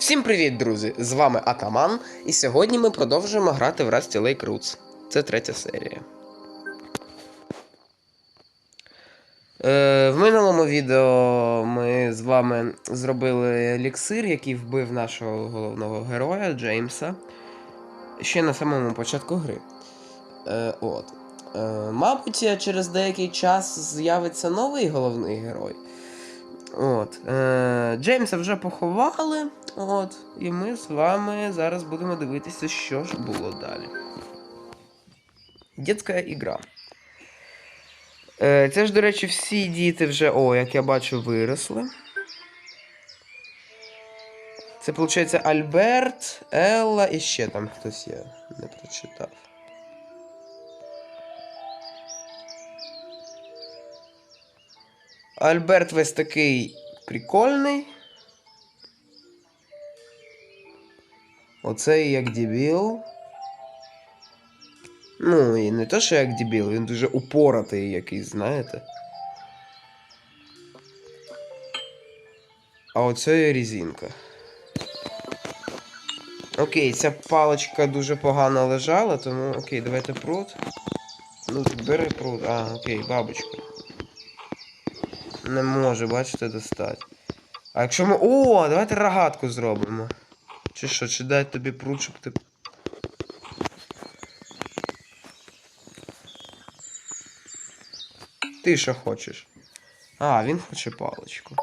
Всім привіт, друзі! З вами Атаман, і сьогодні ми продовжуємо грати в Rusty Lake Roots. Це третя серія. Е, в минулому відео ми з вами зробили еліксир, який вбив нашого головного героя Джеймса. Ще на самому початку гри. Е, от. Е, мабуть, через деякий час з'явиться новий головний герой. От. Е, Джеймса вже поховали. От. І ми з вами зараз будемо дивитися, що ж було далі. Дітська ігра. Е, це ж, до речі, всі діти вже, о, як я бачу, виросли. Це, виходить, Альберт, Елла і ще там хтось є. Не прочитав. Альберт весь такий прикольний. Оцей як дебіл. Ну, і не то, що як дебіл, він дуже упоратий якийсь, знаєте. А оце є резинка. Окей, ця паличка дуже погано лежала, тому окей, давайте пруд. Ну, бери пруд. А, окей, бабочка. Не може, бачите, достати. А якщо ми. О, давайте рогатку зробимо. Чи що, чи дай тобі щоб ти. Ти що хочеш? А, він хоче паличку.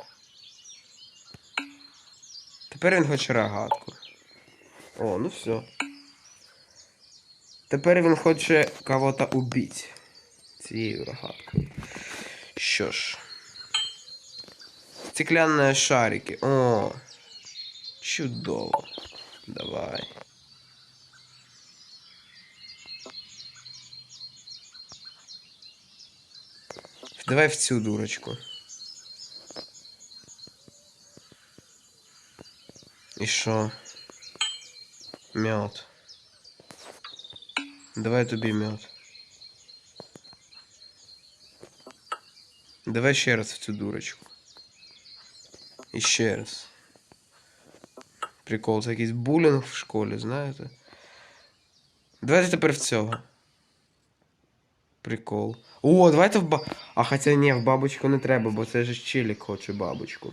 Тепер він хоче рогатку. О, ну все. Тепер він хоче кого-то убити. Цією рогаткою. Що ж. Стеклянные шарики. О, чудово. Давай. Давай в цю дурочку. І що? Мед. Давай тобі мед. Давай ще раз в цю дурочку І ще раз. Прикол, це якийсь булінг в школі, знаєте? Давайте тепер в цього. Прикол. О, давайте в ба. А хоча ні, в бабочку не треба, бо це ж челік хоче бабочку.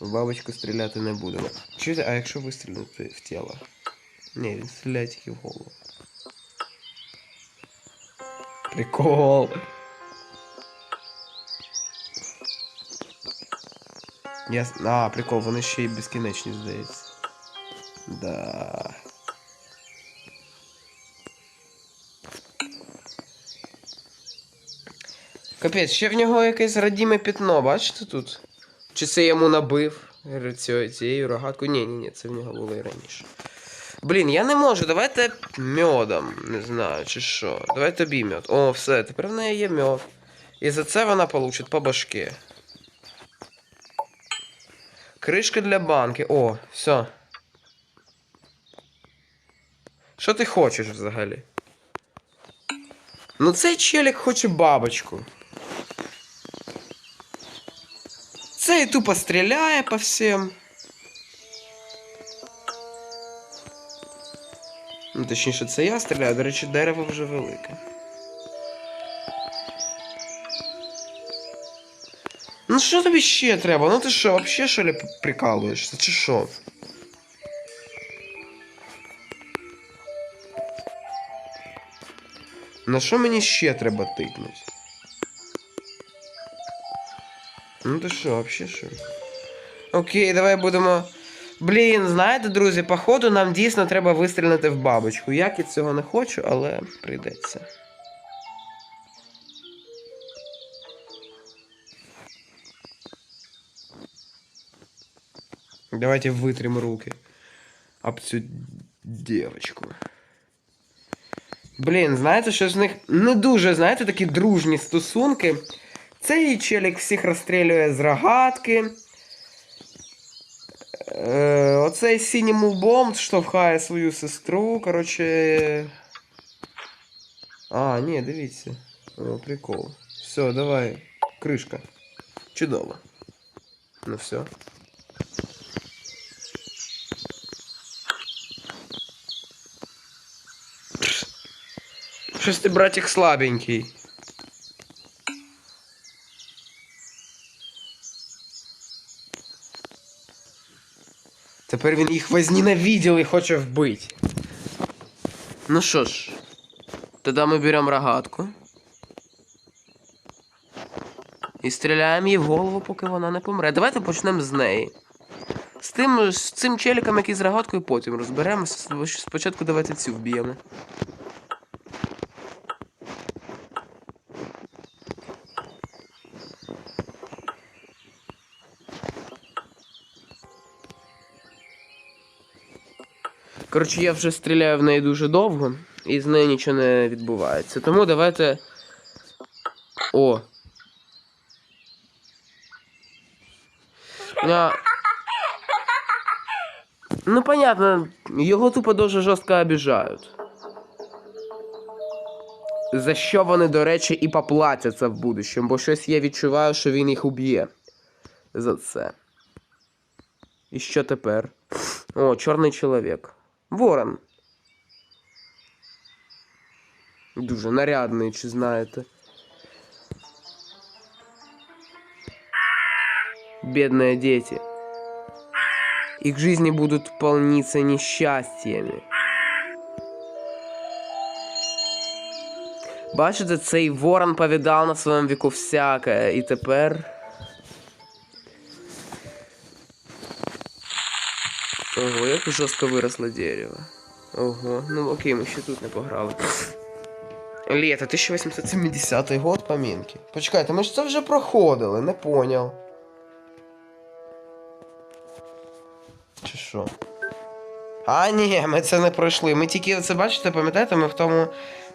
В бабочку стріляти не будемо. Чуєте, а якщо вистрілити в тіло? Ні, він стріляє тільки в голову. Прикол. Я... А, прикол, вони ще й безкінечні, здається. Да. Капець, ще в нього якесь радіме пятно, бачите тут? Чи це йому набив цією рогаткою? Ні, ні, ні, це в нього було і раніше. Блін, я не можу, давайте мьодом, не знаю, чи що. Давай тобі мьод. О, все, тепер в неї є мьод. І за це вона получить по башки. Кришка для банки. О, все. Що ти хочеш взагалі? Ну цей челік хоче бабочку. Цей тупо стріляє по всім. Ну, точніше, це я стріляю, до речі, дерево вже велике. Ну що тобі ще треба? Ну ти що, вообще що ли прикалуєшся? Чи що? На що мені ще треба тикнуть? Ну ти що, вообще що? Окей, давай будемо. Блін, знаєте, друзі, походу нам дійсно треба вистрілити в бабочку. Як я цього не хочу, але прийдеться. Давайте вытрем руки об цю девочку. Блін, знаєте, що з них не дуже, знаєте, такі дружні стосунки. Цей челік всіх розстрілює з рогатки. Е, оцей синім лбом штовхає свою сестру. Коротше. А, ні, дивіться. О, прикол. Все, давай. Кришка. Чудово. Ну все. Щось ти, братик, слабенький. Тепер він їх возненавидел і хоче вбити. Ну що ж, тоді ми беремо рогатку. І стріляємо їй в голову, поки вона не помре. Давайте почнемо з неї. З тим, з цим челіком, який з рогаткою, потім розберемося. Спочатку давайте цю вб'ємо. Коротше, я вже стріляю в неї дуже довго, і з нею нічого не відбувається. Тому давайте. О. А... Ну, понятно, його тупо дуже жорстко обіжають. За що вони, до речі, і поплатяться в будущем, бо щось я відчуваю, що він їх уб'є. За це. І що тепер? О, чорний чоловік. Ворон. Дуже нарядний, чи знаєте. Бедные дети. Их жизни будут полниться несчастьями. Бачите, цей ворон повідав на своєму віку всяке, і тепер. жорстко виросло дерево. Ого, ну окей, ми ще тут не пограли. Лето, 1870 год помінки. Почекайте, ми ж це вже проходили, не поняв. Чи що? А, ні, ми це не пройшли. Ми тільки це бачите, пам'ятаєте, ми в тому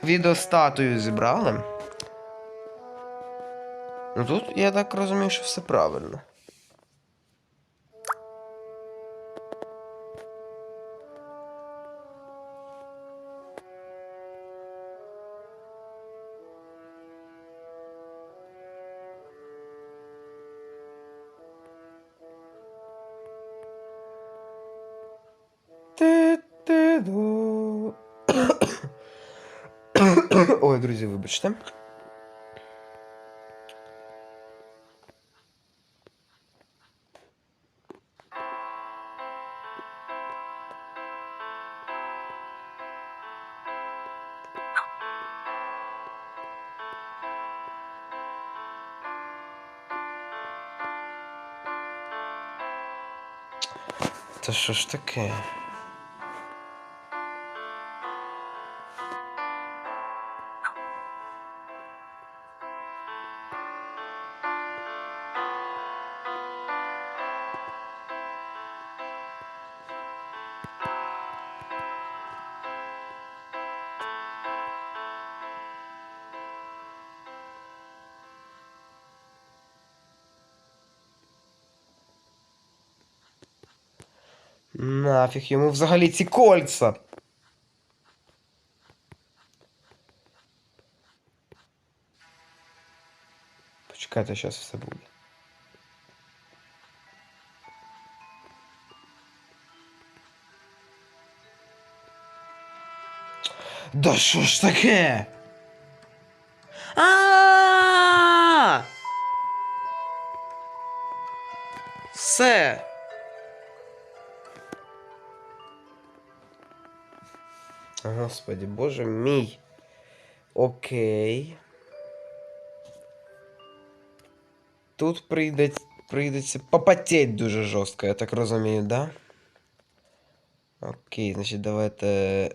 відео статую зібрали. Ну тут я так розумію, що все правильно. Ой, друзі, вибачте. Та що ж Нафіг йому взагалі ці кольца. Почекайте, зараз все буде. Да що ж таке? А! Все. Господи, боже мій. Окей. Тут прийде, прийдеться попотеть дуже жорстко, я так розумію, да? Окей, значить, давайте.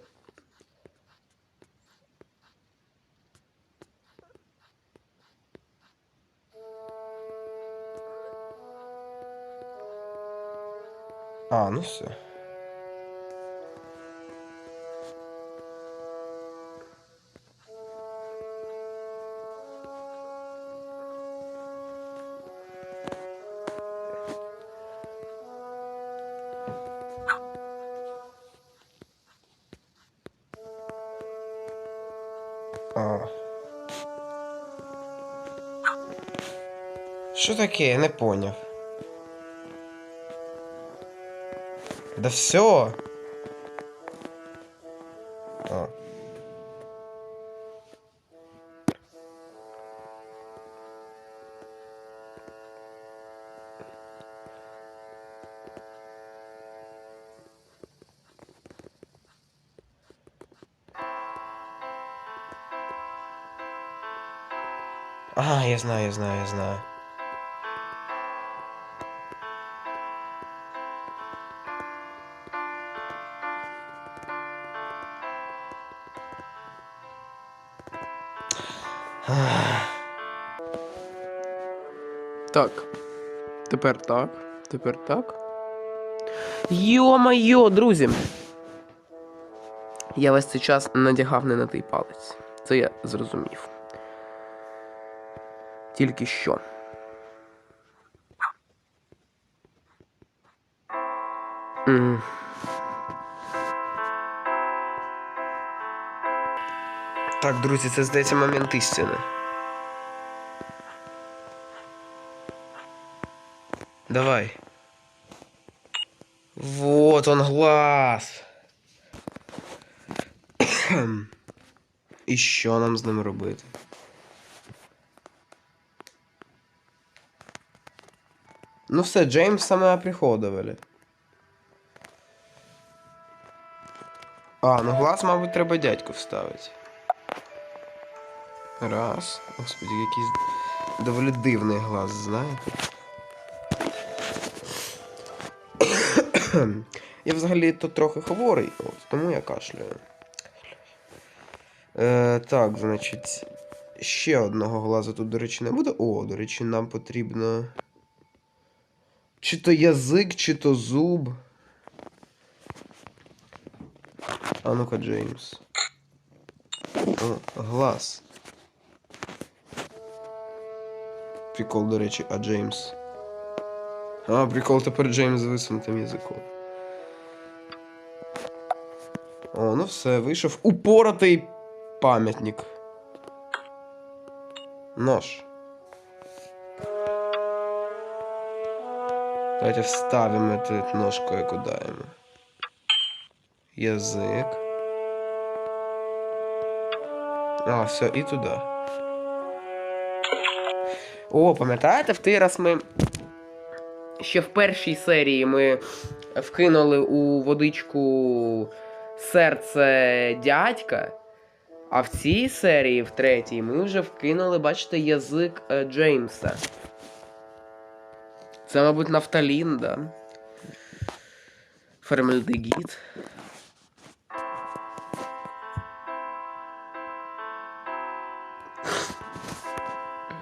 А, ну все. А. Що таке? Я не поняв. Да все. Ага, я знаю, я знаю, я знаю. Так. Тепер так. Тепер так. Йо-майо, друзі! Я весь цей час надягав не на той палець. Це я зрозумів. Тільки що. М. Так, друзі, це здається момент істини. Давай. Вот он глаз. І що нам з ним робити? Ну все, Джеймса ми оприходовали. А, ну глаз, мабуть, треба дядьку вставити. Раз. Господи, якийсь доволі дивний глаз, знаєте? я взагалі то трохи хворий, от, тому я кашляю. Е, так, значить. Ще одного глазу тут, до речі, не буде. О, до речі, нам потрібно. Чи то язик, чи то зуб. А ну-ка, Джеймс. О, глаз. Прикол, до речі, а Джеймс. А, прикол тепер Джеймс з висунутим язиком. О, ну все, вийшов упоротий пам'ятник. Нож. Давайте вставим этот нож кое-куда ему. Язык. А, все, і туди. О, пам'ятаєте, в той раз ми. Ще в першій серії ми вкинули у водичку серце дядька. А в цій серії, в третій, ми вже вкинули, бачите, язик е, Джеймса. Це, мабуть, нафталін, да? Формальдегід.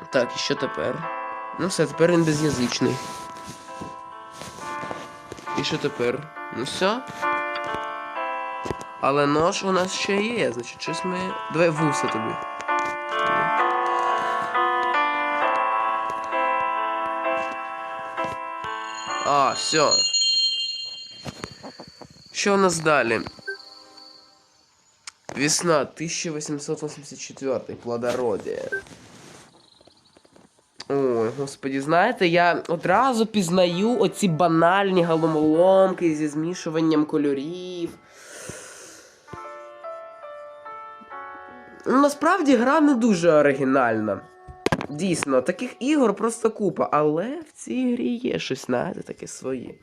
Так, і що тепер? Ну все, тепер він безязичний. І що тепер? Ну все. Але нож у нас ще є, значить, щось ми. Давай вуса тобі. А, все. Що у нас далі? Весна 1884, плодородие. Ой, господі, знаєте, я одразу пізнаю оці банальні головоломки зі змішуванням кольорів. Ну, Насправді гра не дуже оригінальна. Дійсно, таких ігор просто купа, але в цій грі є щось, знаєте, таке своє.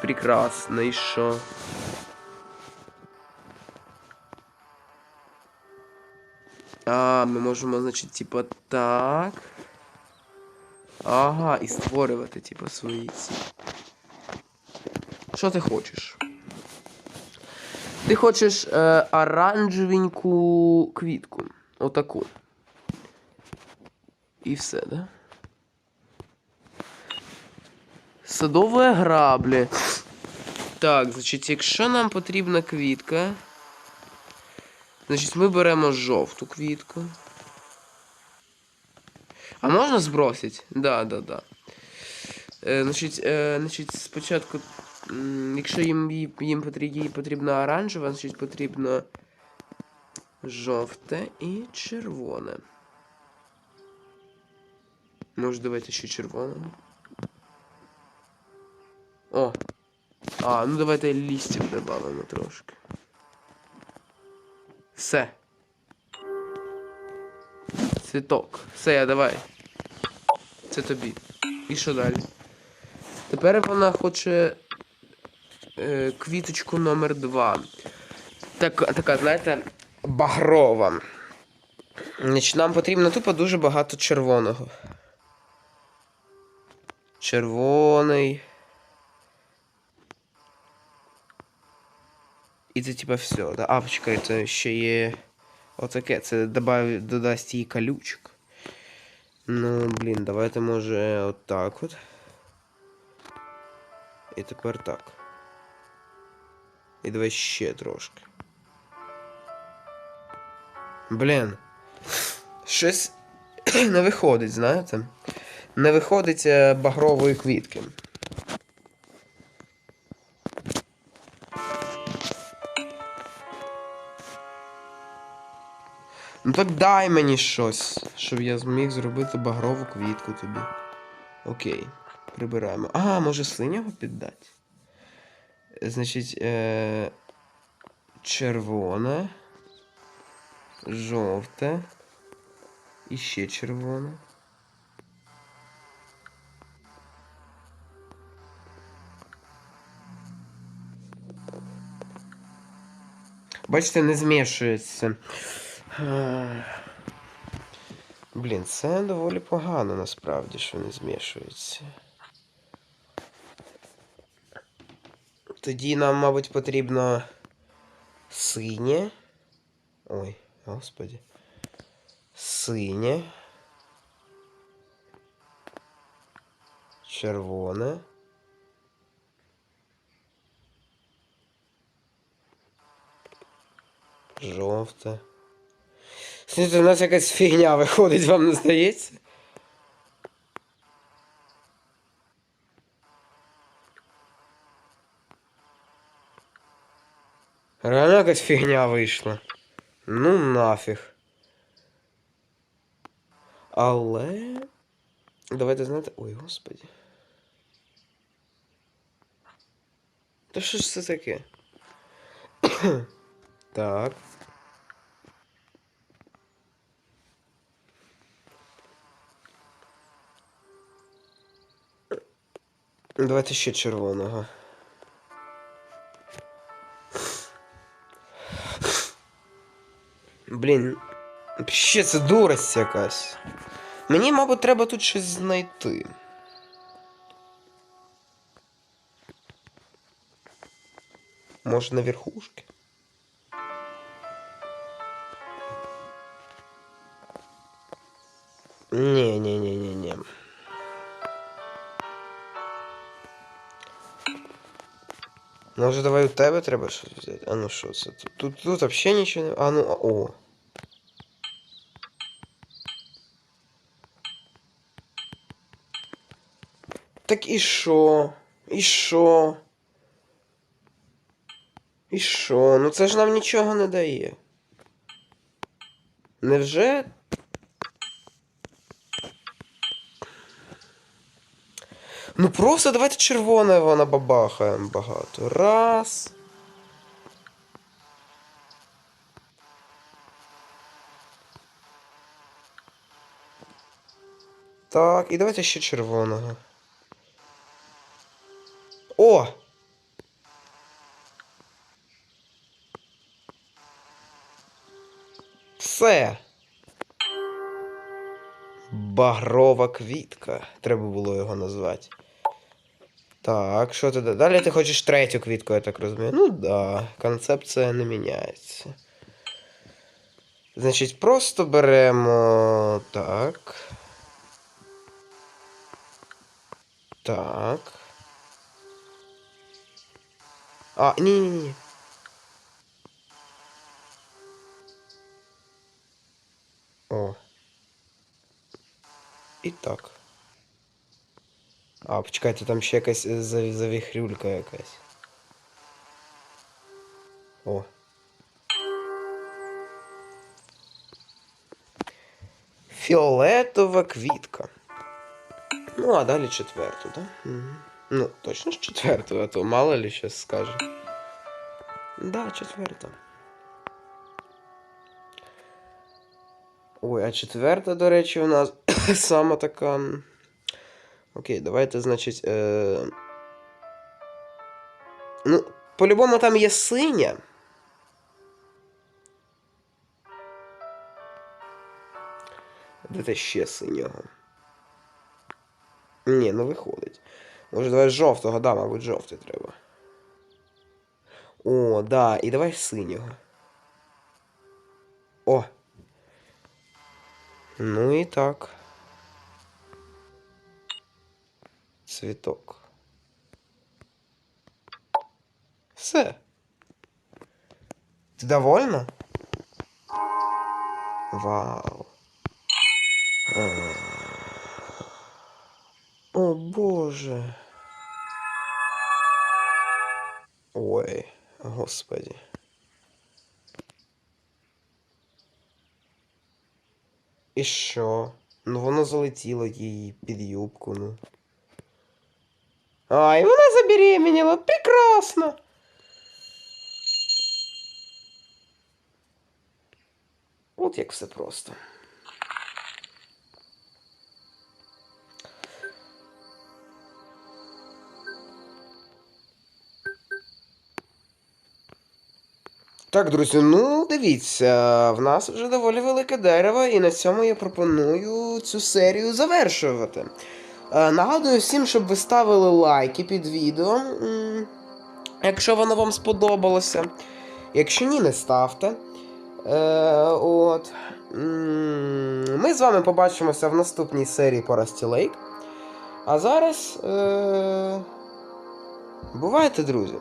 Прекрасно, і що? А, ми можемо, значить, типа так. Ага, і створювати, типу, свої ці. Що ти хочеш? Ти хочеш е, оранжевеньку квітку. Отаку. І все, да? Садові граблі. Так, значить, якщо нам потрібна квітка. Значить, ми беремо жовту квітку. А можна збросить? Да, да, да. Е, значить, е, значить, спочатку, якщо їм, їм потрібна, оранжева, значить потрібно жовте і червоне. Може, давайте ще червоне. О! А, ну давайте листів додамо трошки. Все. Цвіток. Все, давай. Це тобі. І що далі? Тепер вона хоче квіточку номер 2 Так, така, знаєте, багрова. Значить, нам потрібно тупо дуже багато червоного. Червоний. І це типа все. Да? А, почекай, це ще є. Отаке, це добав... додасть їй колючок. Ну, блін, давайте може отак от. І тепер так. І давай ще трошки. Блін. Щось не виходить, знаєте? Не виходить е, багрової квітки. Ну так дай мені щось, щоб я зміг зробити багрову квітку тобі. Окей, прибираємо. А, може синього піддати? Значить, е... червоне, жовте. І ще червоне. Бачите, не змішується. Ех. Блін, це доволі погано насправді, що не змішується. Тоді нам, мабуть, потрібно синє. Ой, господи. Синє. Червоне. Жовте. Слухайте, у нас якась фігня виходить, вам не здається? Реально якась фігня вийшла. Ну нафіг. Але. Давайте знаєте. Ой, господи. Та що ж це таке? так. Давайте ще червоного. Блін, ще це дурость якась. Мені, мабуть, треба тут щось знайти. Може на верхушки? Ні, ні, ні, ні, ні. Може, давай у тебе треба щось взяти? А ну що це? Тут, тут, тут взагалі нічого не. А ну, а- о. Так і що? І що? І що? Ну це ж нам нічого не дає. Невже? Ну просто давайте червоне вона бабахаємо багато. Раз. Так, і давайте ще червоного. О! Все. Багрова квітка. Треба було його назвати. Так, що ти да- далі ти хочеш третю квітку, я так розумію. Ну да, концепція не міняється. Значить, просто беремо. Так. Так. А, ні, ні, ні. О. І так. А, почекайте, там ще якась е, зав- завіхрюлька якась. О. Фіолетова квітка. Ну, а далі четверту, так? Да? Угу. Ну, точно ж четверту, а то мало ли щас скаже. Да, четверта. Ой, а четверта, до речі, у нас сама така. Окей, давайте, значить. Е... Ну, по-любому там є синя. Де те ще синього? Ні, не виходить. Може, давай жовтого, да, мабуть, жовтий треба. О, да, і давай синього. О. Ну і так. Цвіток. Все. Ти довольна? Вау. О боже. Ой, господи. І що? Ну воно залетіло їй під юбку, ну. Ай, вона забеременіла. Прекрасно. От як все просто. Так, друзі, ну дивіться, в нас вже доволі велике дерево, і на цьому я пропоную цю серію завершувати. Е, нагадую всім, щоб ви ставили лайки під відео, якщо воно вам сподобалося. Якщо ні, не ставте. Е, от. Ми з вами побачимося в наступній серії по Rusty Lake. А зараз. Е, бувайте, друзі!